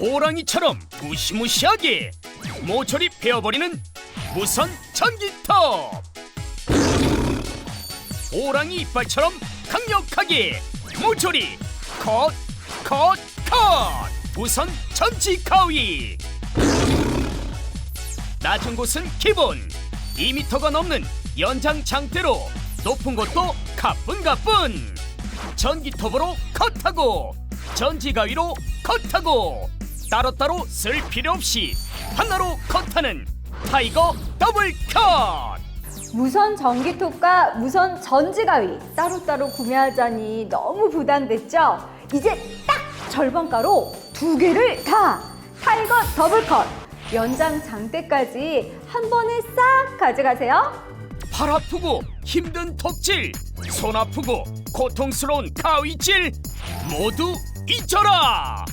호랑이처럼 무시무시하게 모조리 베어버리는 무선 전기톱. 호랑이 이빨처럼 강력하게 모조리 컷, 컷, 컷. 무선 전지 가위. 낮은 곳은 기본 2m가 넘는 연장 장대로 높은 곳도 가뿐가뿐. 전기톱으로 컷하고 전지가위로 컷하고 따로따로 쓸 필요 없이 하나로 컷하는 타이거 더블 컷 무선 전기톱과 무선 전지가위 따로따로 구매하자니 너무 부담됐죠? 이제 딱 절반가로 두 개를 다! 타이거 더블 컷! 연장 장대까지 한 번에 싹 가져가세요. 팔 아프고 힘든 톱질 손 아프고 고통스러운 가위질 모두 잊어라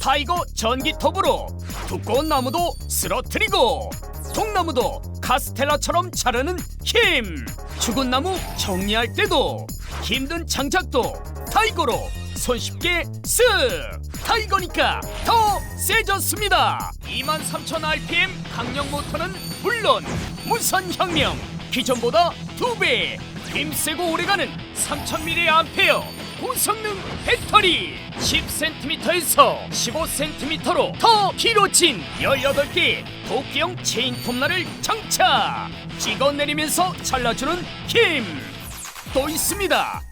타이거 전기톱으로 두꺼운 나무도 쓰러뜨리고 통나무도 카스텔라처럼 자르는 힘. 죽은 나무 정리할 때도 힘든 장작도 타이거로 손쉽게 쓱. 타이거니까 더 세졌습니다. 23,000rpm 강력 모터는 물론 무선 혁명 기존보다 두배 힘세고 오래가는 3000mAh 고성능 배터리. 10cm에서 15cm로 더 길어진 18개 도끼형 체인 톱날을 장착. 찍어내리면서 잘라주는 힘. 또 있습니다.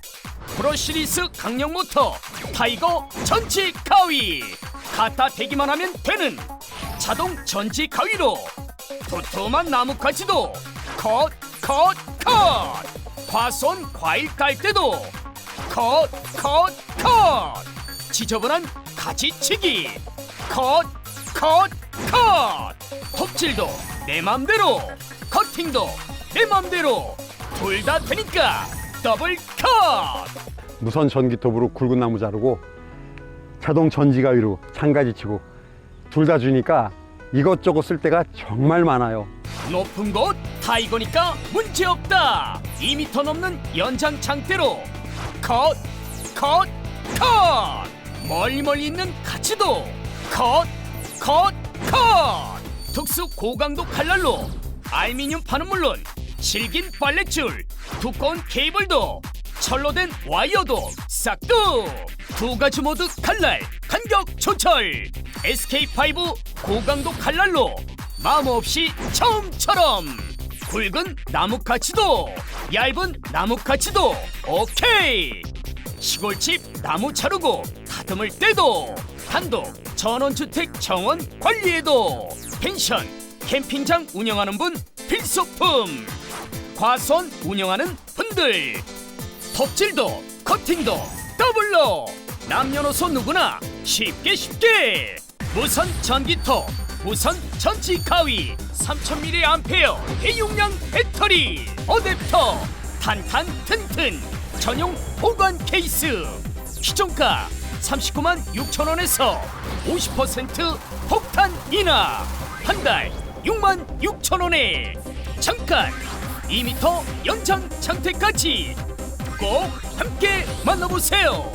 시리즈 강력 모터 타이거 전지 가위. 갖다 대기만 하면 되는 자동 전지 가위로 도톰한 나뭇가지도 컷, 컷, 컷! 과수원 과일 깔 때도 컷, 컷, 컷! 지저분한 가지치기 컷, 컷, 컷! 톱질도 내 맘대로 커팅도 내 맘대로 둘 다 되니까 더블 컷! 무선 전기톱으로 굵은 나무 자르고 자동 전지가위로 장가지 치고 둘 다 주니까 이것저것 쓸 때가 정말 많아요. 높은 곳 타이거니까 문제 없다. 2m 넘는 연장 장대로 컷, 컷, 컷. 멀리 멀리 있는 가치도 컷, 컷, 컷. 특수 고강도 칼날로 알미늄 판은 물론 질긴 빨랫줄 두꺼운 케이블도 철로 된 와이어도 싹둑 두 가지 모드 칼날 간격 조절. SK5 고강도 칼날로 마음 없이 처음처럼. 굵은 나뭇가지도 얇은 나뭇가지도 오케이. 시골집 나무 자르고 다듬을 때도 단독 전원주택 정원 관리에도 펜션 캠핑장 운영하는 분 필수품 과수원 운영하는 분들 톱질도 커팅도 더블로. 남녀노소 누구나 쉽게 쉽게 무선 전기톱 무선 전지 가위 3000mAh 대용량 배터리 어댑터 탄탄 튼튼 전용 보관 케이스. 기존가 39만 6천 원에서 50% 폭탄 인하. 한 달 6만 6천 원에. 잠깐 2m 연장 장태까지 꼭 함께 만나보세요.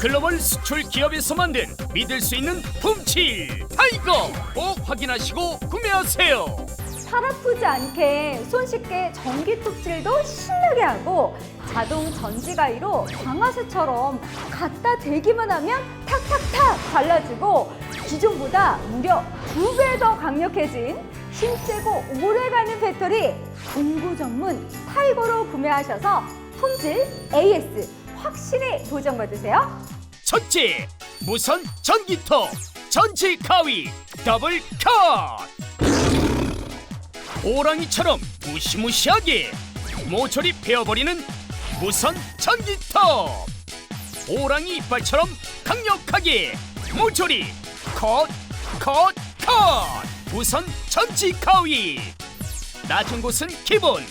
글로벌 수출 기업에서 만든 믿을 수 있는 품질 타이거 꼭 확인하시고 구매하세요. 팔 아프지 않게 손쉽게 전기 톱질도 신나게 하고 자동 전지가위로 방아쇠처럼 갖다 대기만 하면 탁탁탁 발라지고 기존보다 무려 두 배 더 강력해진 힘세고 오래가는 배터리 공구 전문 타이거로 구매하셔서 품질 AS 확실히 보장받으세요. 첫째 무선 전기톱 전지 가위 더블 컷. 호랑이처럼 무시무시하게 모조리 베어버리는 무선 전기톱. 호랑이 이빨처럼 강력하게 모조리 컷, 컷, 컷. 무선 전지 가위. 낮은 곳은 기본.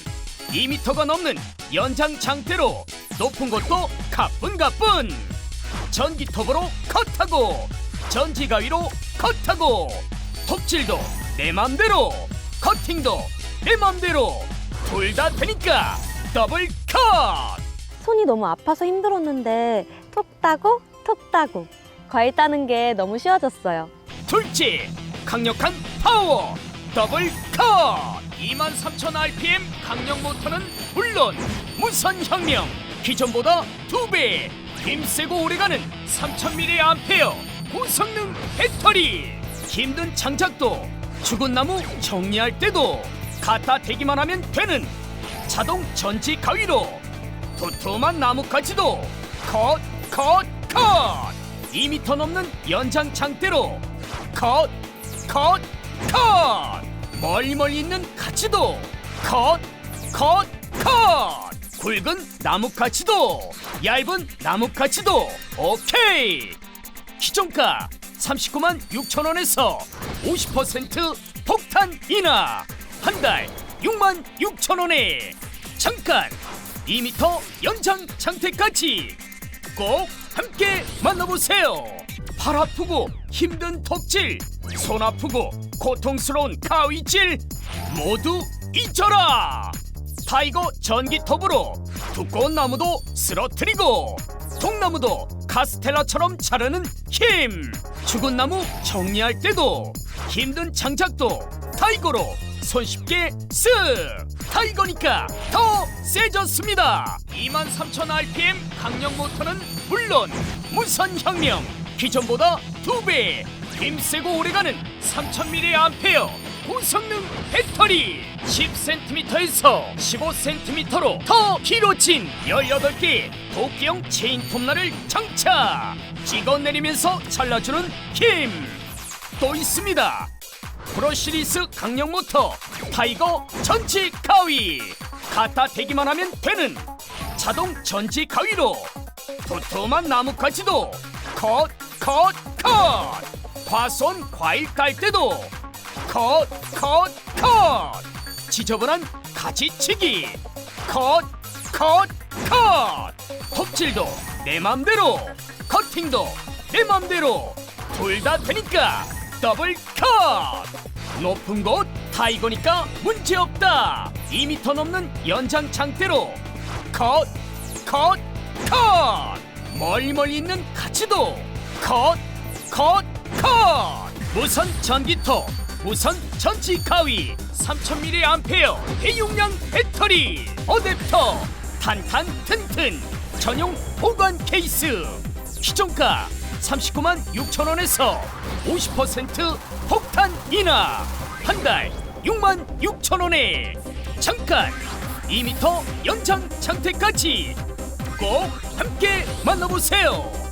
2m가 넘는 연장 장대로 높은 곳도 가뿐가뿐. 전기톱으로 컷하고 전지가위로 컷하고 톱질도 내 맘대로 커팅도 내 맘대로. 둘 다 되니까 더블 컷! 손이 너무 아파서 힘들었는데 톡 따고 톡 따고. 과일 따는 게 너무 쉬워졌어요. 둘째 강력한 파워! 더블 컷! 23,000rpm 강력 모터는 물론 무선 혁명 기존보다 두배 힘세고 오래가는 3,000mAh 고성능 배터리 힘든 장작도 죽은 나무 정리할 때도 갖다 대기만 하면 되는 자동 전지 가위로 도톰한 나무까지도 컷, 컷, 컷! 2m 넘는 연장 장대로 컷, 컷, 컷! 멀리 멀리 있는 가지도 컷, 컷, 컷! 굵은 나무가지도 얇은 나무가지도. 오케이! 기존가 39만 6천 원에서 50% 폭탄 인하. 한 달 6만 6천 원에. 잠깐 2m 연장 장태까지 꼭 함께 만나보세요. 팔 아프고 힘든 톱질 손 아프고 고통스러운 가위질 모두 잊어라 타이거 전기톱으로 두꺼운 나무도 쓰러뜨리고 통나무도 카스텔라처럼 자르는 힘. 죽은 나무 정리할 때도 힘든 장작도 타이거로 손쉽게 쓱. 타이거니까 더 세졌습니다. 23,000rpm 강력 모터는 물론 무선 혁명 기존보다 두배. 힘세고 오래가는 3000mAh 고성능 배터리 10cm에서 15cm로 더 길어진 18개의 도끼형 체인 톱날을 장착! 찍어내리면서 잘라주는 힘! 또 있습니다. 프로시리스 강력 모터 타이거 전지 가위! 갖다 대기만 하면 되는 자동 전지 가위로 도톰한 나무까지도 컷, 컷, 컷! 과손 과일 깔 때도 컷, 컷, 컷! 지저분한 가지치기 컷, 컷, 컷! 톱질도 내 맘대로 커팅도 내 맘대로 둘 다 되니까 더블 컷! 높은 곳 타이거니까 문제없다 2m 넘는 연장 장대로 컷, 컷, 컷! 멀리 멀리 있는 가치도 컷, 컷, 컷! 무선 전기톱, 무선 전지 가위, 3000mAh 대용량 배터리, 어댑터, 탄탄 튼튼 전용 보관 케이스. 기존가 39만 6천 원에서 50% 폭탄 인하 한 달 6만 6천 원에 잠깐 2m 연장 장태까지 꼭 함께 만나보세요.